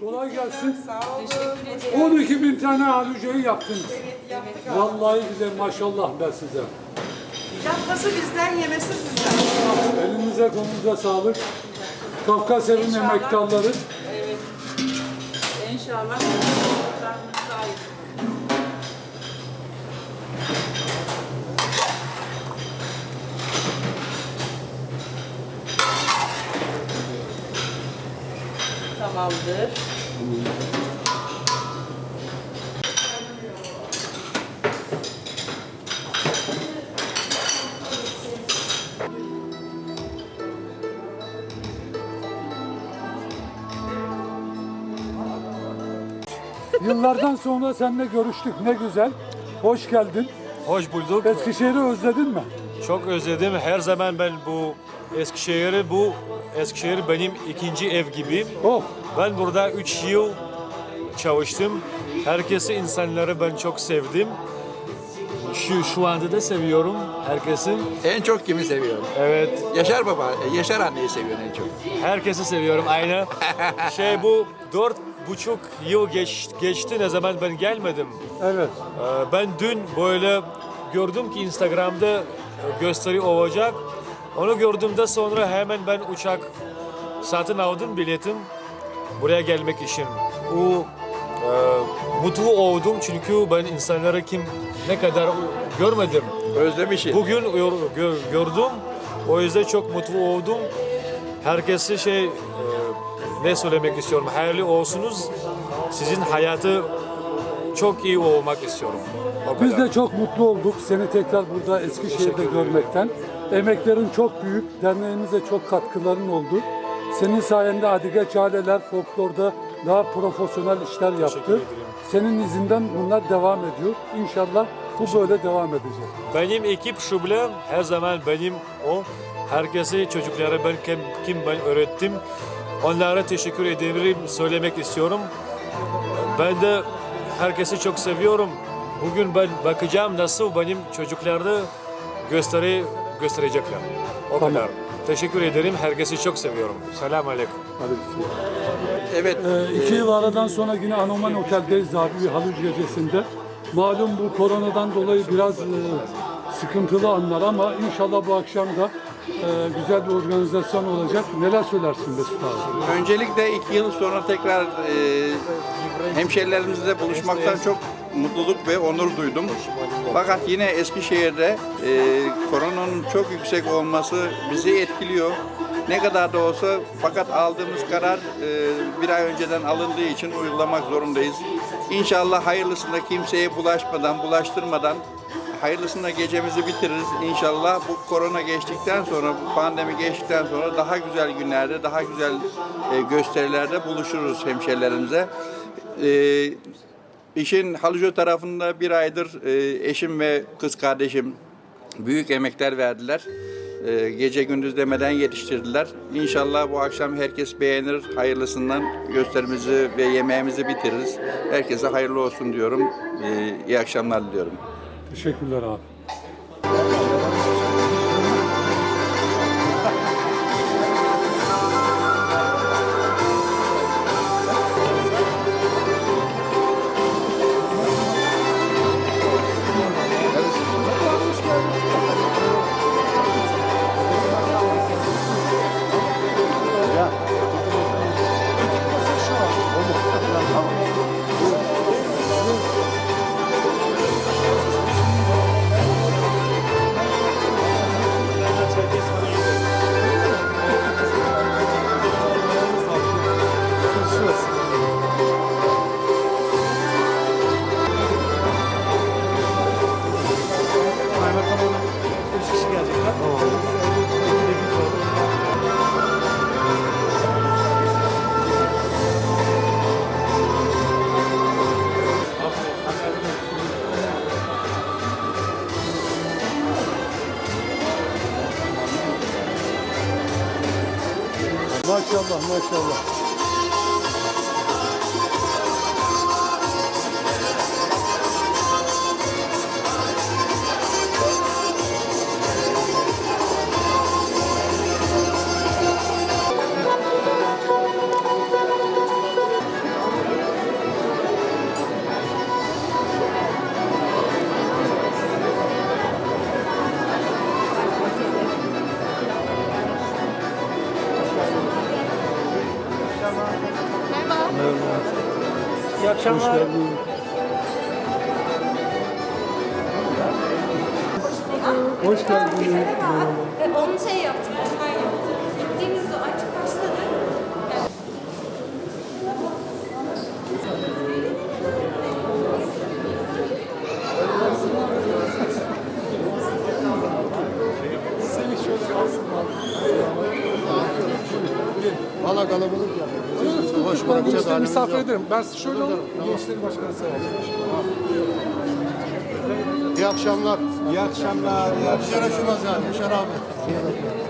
Kolay gelsin. Sağ olun. 12 bin tane aluceyi yaptınız. Yaptık abi. Vallahi güzel maşallah ben size. Yapması bizden, yemesi sizden. Elinize kolunuza sağlık. Kafkas evin İnşallah. emektarları. Evet. İnşallah. Tamamdır. Yıllardan sonra seninle görüştük. Ne güzel. Hoş geldin. Hoş bulduk. Eskişehir'i özledin mi? Çok özledim. Her zaman ben bu Eskişehir'i, bu Eskişehir benim ikinci ev gibi. Oh, Ben burada 3 yıl çalıştım. Herkesi, insanları ben çok sevdim. Şu, şu anda da seviyorum herkesi. En çok kimi seviyorum? Evet, Yaşar baba, Yaşar anneyi seviyorum en çok. herkesi seviyorum aynı. Şey bu dört buçuk yıl geç, geçti ne zaman ben gelmedim. evet. Ee, Ben dün böyle gördüm ki Instagram'da gösteri olacak. Onu gördüğümde sonra hemen ben uçak satın aldım biletim buraya gelmek için. O e, mutlu oldum çünkü ben insanları kim ne kadar görmedim. Özlemişim. Bugün gör- gör- gördüm. O yüzden çok mutlu oldum. Herkese şey e, ne söylemek istiyorum. Hayırlı olsunuz. Sizin hayatı çok iyi olmak istiyorum. O Biz kadar. de çok mutlu olduk seni tekrar burada Eskişehir'de görmekten. Emeklerin çok büyük, derneğimize çok katkıların oldu. Senin sayende Adige Çaleler folklorda daha profesyonel işler yaptı. Senin izinden bunlar devam ediyor. İnşallah bu böyle devam edecek. Benim ekip şube her zaman benim o. Herkese çocuklara ben kim, kim ben öğrettim. Onlara teşekkür ederim söylemek istiyorum. Ben de herkesi çok seviyorum. Bugün ben bakacağım nasıl benim çocuklarda gösteri gösterecekler. O Tamam. kadar. Teşekkür ederim. Herkesi çok seviyorum. Selam aleyküm. Evet, Ee, iki yıl aradan sonra yine Anoman Otel'deyiz abi bir haluç gecesinde. Malum bu koronadan dolayı biraz e, sıkıntılı anlar ama inşallah bu akşam da e, güzel bir organizasyon olacak. Neler söylersin Mesut abi? öncelikle iki yıl sonra tekrar e, hemşerilerimizle buluşmaktan çok mutluluk ve onur duydum. Fakat yine Eskişehir'de e, koronanın çok yüksek olması bizi etkiliyor. Ne kadar da olsa fakat aldığımız karar e, bir ay önceden alındığı için uygulamak zorundayız. İnşallah hayırlısında kimseye bulaşmadan, bulaştırmadan hayırlısında gecemizi bitiririz. İnşallah bu korona geçtikten sonra, bu pandemi geçtikten sonra daha güzel günlerde, daha güzel e, gösterilerde buluşuruz hemşerilerimize. E, işin Halıcı tarafında bir aydır e, eşim ve kız kardeşim büyük emekler verdiler. E, gece gündüz demeden yetiştirdiler. İnşallah bu akşam herkes beğenir, hayırlısından gösterimizi ve yemeğimizi bitiririz. Herkese hayırlı olsun diyorum. E, iyi akşamlar diliyorum. Teşekkürler abi. Maşallah maşallah. İyi akşamlar. Hoş geldiniz. Ve onu şey yaptık, bırakacak Gençleri halimiz misafir ederim. Ben size şöyle alayım. Gençleri başkanı sayalım. İyi akşamlar. İyi akşamlar. İyi akşamlar. Yaşar aşımaz yani. Yaşar abi.